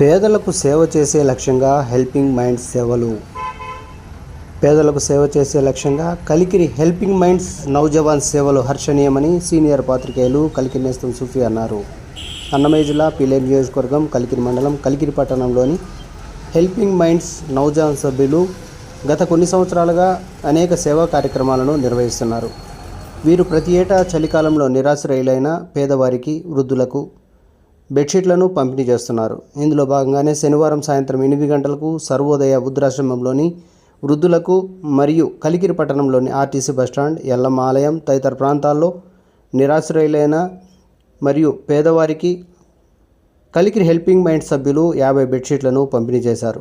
పేదలకు సేవ చేసే లక్ష్యంగా హెల్పింగ్ మైండ్స్ సేవలు. పేదలకు సేవ చేసే లక్ష్యంగా కలికిరి హెల్పింగ్ మైండ్స్ నౌజవాన్ సేవలు హర్షణీయమని సీనియర్ పాత్రికేయులు కలికిరి నేస్తం సూఫీ అన్నారు. అన్నమయ్య జిల్లా పిలే నియోజకవర్గం కలికిరి మండలం కలికిరి పట్టణంలోని హెల్పింగ్ మైండ్స్ నౌజవాన్ సభ్యులు గత కొన్ని సంవత్సరాలుగా అనేక సేవా కార్యక్రమాలను నిర్వహిస్తున్నారు. వీరు ప్రతి ఏటా చలికాలంలో నిరాశ్రయులైన పేదవారికి వృద్ధులకు బెడ్షీట్లను పంపిణీ చేస్తున్నారు. ఇందులో భాగంగానే శనివారం సాయంత్రం ఎనిమిది గంటలకు సర్వోదయ వృద్ధాశ్రమంలోని వృద్ధులకు మరియు కలికిరి పట్టణంలోని ఆర్టీసీ బస్టాండ్ ఎల్లమ్మ ఆలయం తదితర ప్రాంతాల్లో నిరాశ్రయులైన మరియు పేదవారికి కలికిరి హెల్పింగ్ మైండ్ సభ్యులు యాభై బెడ్షీట్లను పంపిణీ చేశారు.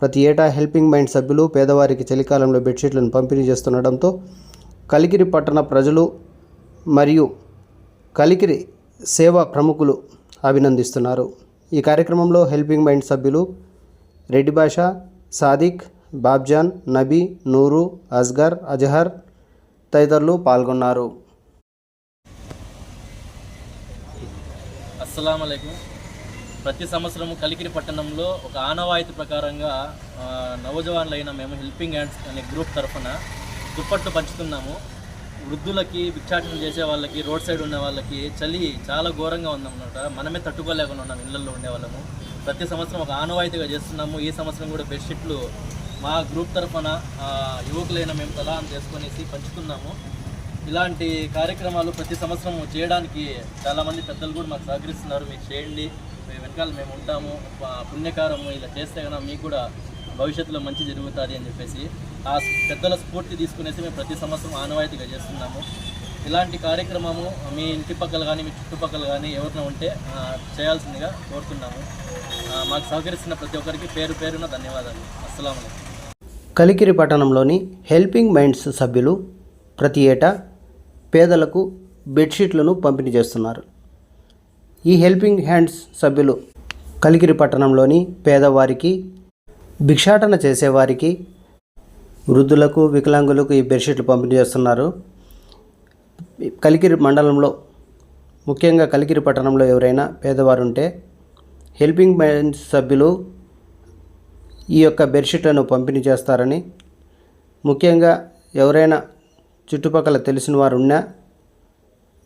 ప్రతి ఏటా హెల్పింగ్ మైండ్ సభ్యులు పేదవారికి చలికాలంలో బెడ్షీట్లను పంపిణీ చేస్తుండటంతో కలికిరి పట్టణ ప్రజలు మరియు కలికిరి సేవా ప్రముఖులు అభినందిస్తున్నారు. ఈ కార్యక్రమంలో హెల్పింగ్ మైండ్ సభ్యులు రెడ్డి భాష సాదిక్ బాబ్జాన్ నబీ నూరు అస్గర్ అజహర్ తదితరులు పాల్గొన్నారు. అస్సలం అయికం ప్రతి సంవత్సరం కలికిరి పట్టణంలో ఒక ఆనవాయితీ ప్రకారంగా నవజవాన్లైన మేము హెల్పింగ్ హ్యాండ్స్ అనే గ్రూప్ తరఫున దుప్పట్లు పంచుతున్నాము. వృద్ధులకి భిక్షాటన చేసే వాళ్ళకి రోడ్ సైడ్ ఉన్న వాళ్ళకి చలి చాలా ఘోరంగా ఉందన్నమాట. మనమే తట్టుకోలేకుండా ఉన్నాం ఇళ్ళల్లో ఉండే వాళ్ళము ప్రతి సంవత్సరం ఒక ఆనవాయితీగా చేస్తున్నాము. ఈ సంవత్సరం కూడా బెడ్షీట్లు మా గ్రూప్ తరఫున యువకులైన మేము తలా చేసుకునేసి పంచుకున్నాము. ఇలాంటి కార్యక్రమాలు ప్రతి సంవత్సరం చేయడానికి చాలామంది పెద్దలు కూడా మాకు సహకరిస్తున్నారు. మీరు చేయండి. మేము వెనకాల మేము ఉంటాము. పుణ్యకారము ఇలా చేస్తే కనుక మీకు కూడా భవిష్యత్తులో మంచి జరుగుతుంది అని చెప్పేసి ఆ పెద్దల స్ఫూర్తి తీసుకునేసి మేము ప్రతి సంవత్సరం ఆనవాయితీగా చేస్తున్నాము. ఇలాంటి కార్యక్రమము మీ ఇంటి పక్కల కానీ మీ చుట్టుపక్కల కానీ ఎవరిన ఉంటే చేయాల్సిందిగా కోరుతున్నాము. మాకు సహకరిస్తున్న ప్రతి ఒక్కరికి పేరు పేరున ధన్యవాదాలు. అస్సలం కలికిరి పట్టణంలోని హెల్పింగ్ మైండ్స్ సభ్యులు ప్రతి ఏటా పేదలకు బెడ్షీట్లను పంపిణీ చేస్తున్నారు. ఈ హెల్పింగ్ హ్యాండ్స్ సభ్యులు కలికిరి పట్టణంలోని పేదవారికి భిక్షాటన చేసేవారికి వృద్ధులకు వికలాంగులకు ఈ బెడ్షీట్లు పంపిణీ చేస్తున్నారు కలికిరి మండలంలో ముఖ్యంగా కలికిరి పట్టణంలో ఎవరైనా పేదవారు ఉంటే హెల్పింగ్ మైండ్స్ సభ్యులు ఈ యొక్క బెడ్షీట్లను పంపిణీ చేస్తారని ముఖ్యంగా ఎవరైనా చుట్టుపక్కల తెలిసిన వారు ఉన్నా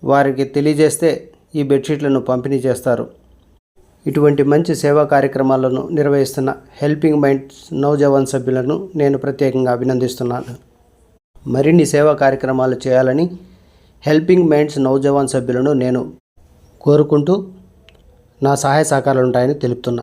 వారికి తెలియజేస్తే ఈ బెడ్షీట్లను పంపిణీ చేస్తారు. ఇటువంటి మంచి సేవా కార్యక్రమాలను నిర్వహిస్తున్న హెల్పింగ్ మైండ్స్ నౌజవాన్ సభ్యులను నేను ప్రత్యేకంగా అభినందిస్తున్నాను. మరిన్ని సేవా కార్యక్రమాలు చేయాలని హెల్పింగ్ మైండ్స్ నౌజవాన్ సభ్యులను నేను కోరుకుంటూ నా సహాయ సహకారాలు ఉంటాయని తెలుపుతున్నాను